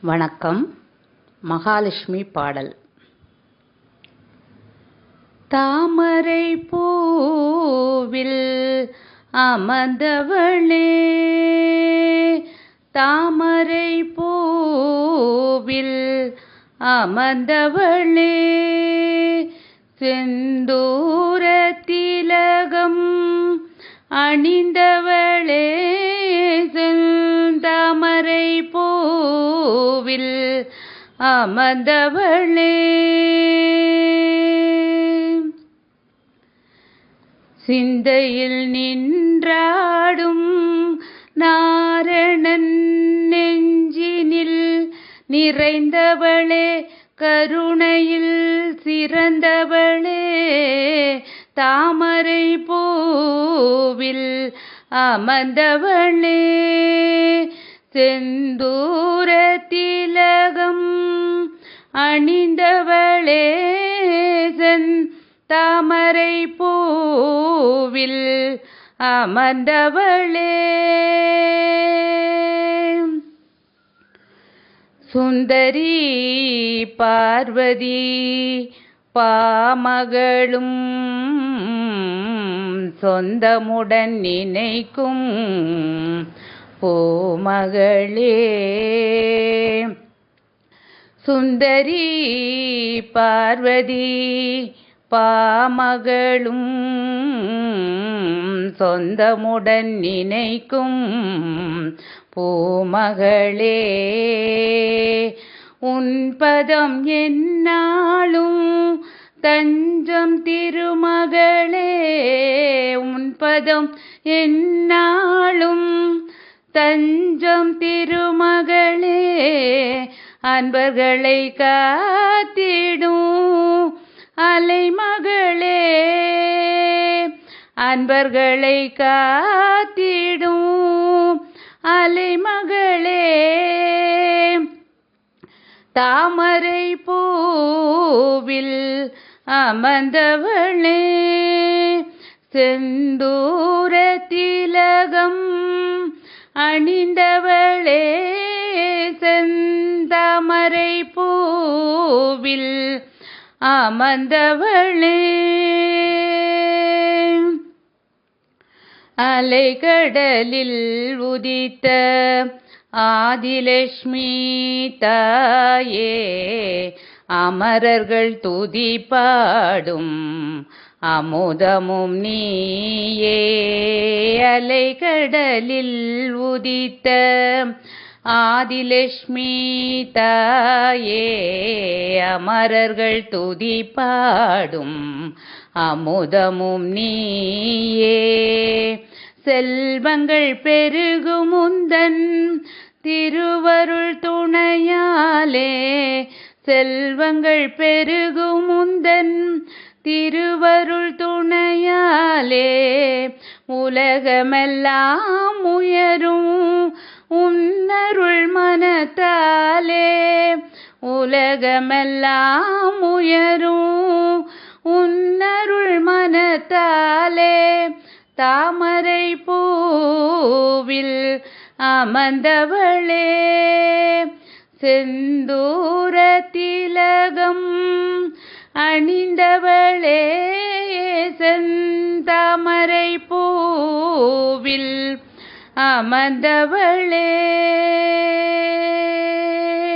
வணக்கம். மகாலட்சுமி பாடல். தாமரை பூவில் அமர்ந்தவளே தாமரை பூவில் அமர்ந்தவளே செந்தூர திலகம் அணிந்தவளே செந்தாமரை பூவில் அமர்ந்தவளே. சிந்தையில் நின்றாடும் நாரணன் நெஞ்சினில் நிறைந்தவளே கருணையில் சிறந்தவளே. தாமரை பூவில் அமர்ந்தவளே செந்தூரத்தில் அணிந்தவளே தாமரை பூவில் அமர்ந்தவளே. சுந்தரி பார்வதி பாமகளும் சொந்தமுடன் நினைக்கும் பூமகளே. சுந்தரி பார்வதி பாமகளும் சொந்தமுடன் நினைக்கும் பூமகளே உன்பதம் என்னாலும் தஞ்சம் திருமகளே உன்பதம் என்னாலும் தஞ்சம் திருமகளே அன்பர்களை காத்திடும் அலைமகளே. அன்பர்களை காத்திடும் அலைமகளே. தாமரை பூவில் அமர்ந்தவளே. செந்தூர திலகம் அணிந்தவளே. செந்தமரை பூவில் அமர்ந்தவளே. அலைகடலில் உதித்த ஆதிலட்சுமி தாயே அமரர்கள் துதி பாடும் அமுதமும் நீயே. அலைகடலில் உதித்த ஆதிலட்சுமி தாயே அமரர்கள் துதி பாடும் அமுதமும் நீயே. செல்வங்கள் பெருகுமுந்தன் திருவருள் துணையாலே செல்வங்கள் பெருகுமுந்தன் திருவருள் துணையாலே உலகமெல்லாம் உயரும் உன்னருள் மனத்தாலே உலகமெல்லாம் உயரும். உன்னருள் மனத்தாலே தாமரை பூவில் அமர்ந்தவளே. செந்தூர திலகம் அணிந்தவளே. செந்தாமரை பூவில் அமர்ந்தவளே.